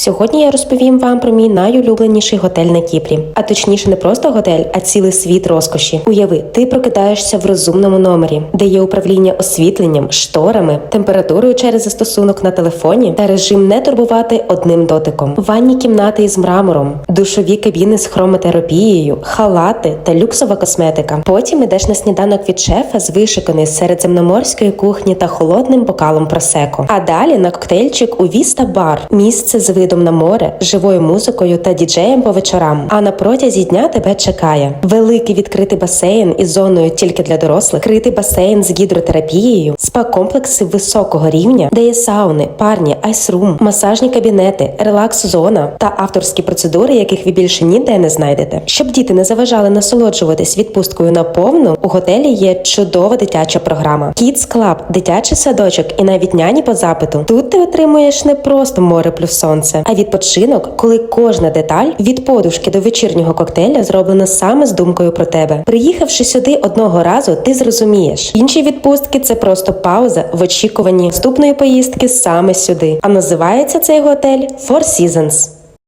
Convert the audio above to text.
Сьогодні я розповім вам про мій найулюбленіший готель на Кіпрі. А точніше, не просто готель, а цілий світ розкоші. Уяви, ти прокидаєшся в розумному номері, де є управління освітленням, шторами, температурою через застосунок на телефоні та режим не турбувати одним дотиком. Ванні кімнати із мрамором, душові кабіни з хромотерапією, халати та люксова косметика. Потім ідеш на сніданок від шефа з вишиканої середземноморської кухні та холодним бокалом просеко. А далі на коктейльчик у Віста Бар, місце з видом на море, живою музикою та діджеєм по вечорам. А на протязі дня тебе чекає великий відкритий басейн із зоною тільки для дорослих, критий басейн з гідротерапією, спа-комплекси високого рівня, де є сауни, парні, айсрум, масажні кабінети, релакс-зона та авторські процедури, яких ви більше ніде не знайдете. Щоб діти не заважали насолоджуватись відпусткою на повну, у готелі є чудова дитяча програма. Kids Club – дитячий садочок і навіть няні по запиту. Тут ти отримуєш не просто море плюс сонце, а відпочинок, коли кожна деталь від подушки до вечірнього коктейля зроблена саме з думкою про тебе. Приїхавши сюди одного разу, ти зрозумієш. Інші відпустки це просто пауза в очікуванні наступної поїздки саме сюди. А називається цей готель Four Seasons.